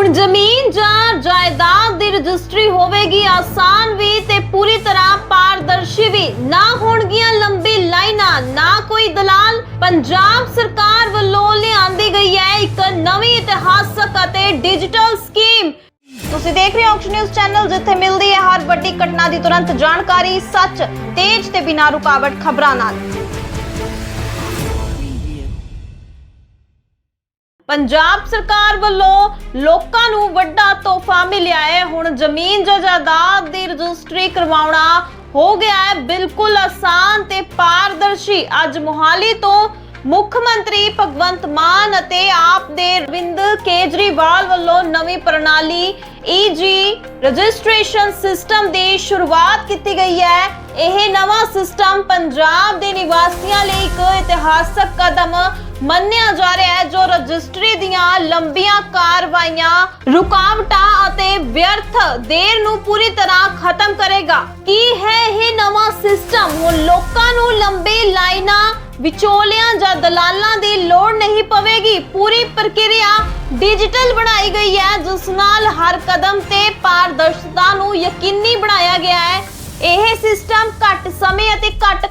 ਹੁਣ ਜ਼ਮੀਨ ਜਾਂ ਜਾਇਦਾਦ ਦੀ ਰਜਿਸਟਰੀ ਹੋਵੇਗੀ ਆਸਾਨ ਵੀ ਤੇ ਪੂਰੀ ਤਰ੍ਹਾਂ ਪਾਰਦਰਸ਼ੀ ਵੀ। ਨਾ ਹੋਣਗੀਆਂ ਲੰਬੀ ਲਾਈਨਾਂ, ਨਾ ਕੋਈ ਦਲਾਲ। ਪੰਜਾਬ ਸਰਕਾਰ ਵੱਲੋਂ ਲਿਆਂਦੀ ਗਈ ਹੈ ਇੱਕ ਨਵੀਂ ਇਤਿਹਾਸਕ ਅਤੇ ਡਿਜੀਟਲ ਸਕੀਮ। ਤੁਸੀਂ ਦੇਖ ਰਹੇ ਹੋ ਔਕਸ਼ਨ ਨਿਊਜ਼ ਚੈਨਲ, ਜਿੱਥੇ ਮਿਲਦੀ ਹੈ ਹਰ ਵੱਡੀ ਘਟਨਾ ਦੀ ਤੁਰੰਤ ਜਾਣਕਾਰੀ, ਸੱਚ, ਤੇਜ਼ ਤੇ ਬਿਨਾਂ ਰੁਕਾਵਟ ਖਬਰਾਂ ਨਾਲ। ਪੰਜਾਬ ਸਰਕਾਰ ਵੱਲੋਂ ਲੋਕਾਂ ਨੂੰ ਵੱਡਾ ਤੋਹਫਾ ਮਿਲਿਆ ਹੈ। ਹੁਣ ਜ਼ਮੀਨ ਜਾਇਦਾਦ ਦੀ ਰਜਿਸਟਰੀ ਕਰਵਾਉਣਾ ਹੋ ਗਿਆ ਹੈ। ਬਿਲਕੁਲ ਆਸਾਨ ਤੇ ਪਾਰਦਰਸ਼ੀ। ਅੱਜ ਮੋਹਾਲੀ ਤੋਂ ਮੁੱਖ ਮੰਤਰੀ ਭਗਵੰਤ ਮਾਨ ਅਤੇ ਆਪ ਦੇ ਅਰਵਿੰਦ ਕੇਜਰੀਵਾਲ ਵੱਲੋਂ ਨਵੀਂ ਪ੍ਰਣਾਲੀ ਈਜੀ ਰਜਿਸਟ੍ਰੇਸ਼ਨ ਸਿਸਟਮ ਦੀ ਸ਼ੁਰੂਆਤ ਕੀਤੀ ਗਈ ਹੈ। ਇਹ ਨਵਾਂ ਸਿਸਟਮ ਪੰਜਾਬ ਦੇ ਨਿਵਾਸੀਆਂ ਲਈ ਇੱਕ ਇਤਿਹਾਸਕ ਕਦਮ ਮੰਨਿਆ ਜਾ ਰਿਹਾ ਹੈ, ਜੋ ਰਜਿਸਟਰੀ ਦੀਆਂ ਲੰਬੀਆਂ ਕਾਰਵਾਈਆਂ, ਰੁਕਾਵਟਾਂ ਅਤੇ ਵਿਅਰਥ ਦੇਰ ਨੂੰ ਪੂਰੀ ਤਰ੍ਹਾਂ ਖਤਮ ਕਰੇਗਾ। ਕੀ ਹੈ ਇਹ ਨਵਾਂ ਸਿਸਟਮ ਹੁਣ ਲੋਕਾਂ ਨੂੰ ਲੰਬੀ ਲਾਈਨਾਂ, ਵਿਚੋਲਿਆਂ ਜਾਂ ਦਲਾਲਾਂ ਦੀ ਲੋੜ ਨਹੀਂ ਪਵੇਗੀ। ਪੂਰੀ ਪ੍ਰਕਿਰਿਆ ਡਿਜੀਟਲ ਬਣਾਈ ਗਈ ਹੈ, ਜਿਸ ਨਾਲ ਹਰ ਕਦਮ ਤੇ ਪਾਰਦਰਸ਼ਤਾ ਨੂੰ ਯਕੀਨੀ ਬਣਾਇਆ ਗਿਆ ਹੈ। ਇਹ ਸਿਸਟਮ ਘੱਟ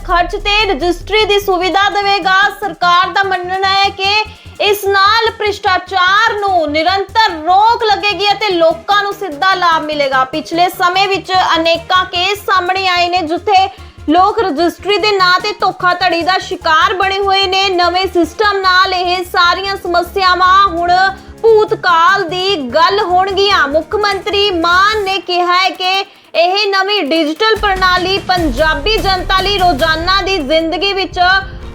ਖਰਚ ਤੇ ਰਜਿਸਟਰੀ ਦੀ ਸੁਵਿਧਾ ਦੇਵੇਗਾ। ਸਰਕਾਰ ਦਾ ਮੰਨਣਾ ਹੈ ਕਿ ਇਸ ਨਾਲ ਭ੍ਰਿਸ਼ਟਾਚਾਰ ਨੂੰ ਨਿਰੰਤਰ ਰੋਕ ਲੱਗੇਗੀ ਅਤੇ ਲੋਕਾਂ ਨੂੰ ਸਿੱਧਾ ਲਾਭ ਮਿਲੇਗਾ। ਪਿਛਲੇ ਸਮੇਂ ਵਿੱਚ ਅਨੇਕਾਂ ਕੇਸ ਸਾਹਮਣੇ ਆਏ ਨੇ, ਜਿੱਥੇ ਲੋਕ ਰਜਿਸਟਰੀ ਦੇ ਨਾਂ ਤੇ ਧੋਖਾਧੜੀ ਦਾ ਸ਼ਿਕਾਰ ਬਣੇ ਹੋਏ ਨੇ। ਨਵੇਂ ਸਿਸਟਮ ਨਾਲ ਇਹ ਸਾਰੀਆਂ ਸਮੱਸਿਆਵਾਂ ਹੁਣ ਭੂਤਕਾਲ ਦੀ ਗੱਲ ਹੋਣਗੀਆਂ। ਮੁੱਖ ਮੰਤਰੀ ਮਾਨ ਨੇ ਕਿਹਾ ਹੈ ਕਿ ਇਹ ਨਵੀਂ ਡਿਜੀਟਲ ਪ੍ਰਣਾਲੀ ਪੰਜਾਬੀ ਜਨਤਾ ਲਈ ਰੋਜ਼ਾਨਾ ਦੀ ਜ਼ਿੰਦਗੀ ਵਿੱਚ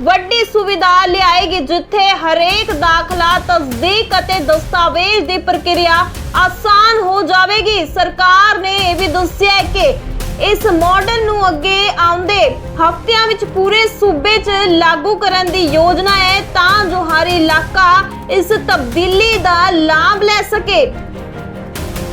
ਵੱਡੀ ਸੁਵਿਧਾ ਲਿਆਏਗੀ, ਜਿੱਥੇ ਹਰੇਕ ਦਾਖਲਾ ਤਸਦੀਕ ਅਤੇ ਦਸਤਾਵੇਜ਼ ਦੀ ਪ੍ਰਕਿਰਿਆ ਆਸਾਨ ਹੋ ਜਾਵੇਗੀ। ਸਰਕਾਰ ਨੇ ਇਹ ਵੀ ਦੱਸਿਆ ਕਿ ਇਸ ਮਾਡਲ ਨੂੰ ਅੱਗੇ ਆਉਂਦੇ ਹਫ਼ਤਿਆਂ ਵਿੱਚ ਪੂਰੇ ਸੂਬੇ 'ਚ ਲਾਗੂ ਕਰਨ ਦੀ ਯੋਜਨਾ ਹੈ, ਤਾਂ ਜੋ ਹਰ ਇਲਾਕਾ ਇਸ ਤਬਦੀਲੀ ਦਾ ਲਾਭ ਲੈ ਸਕੇ।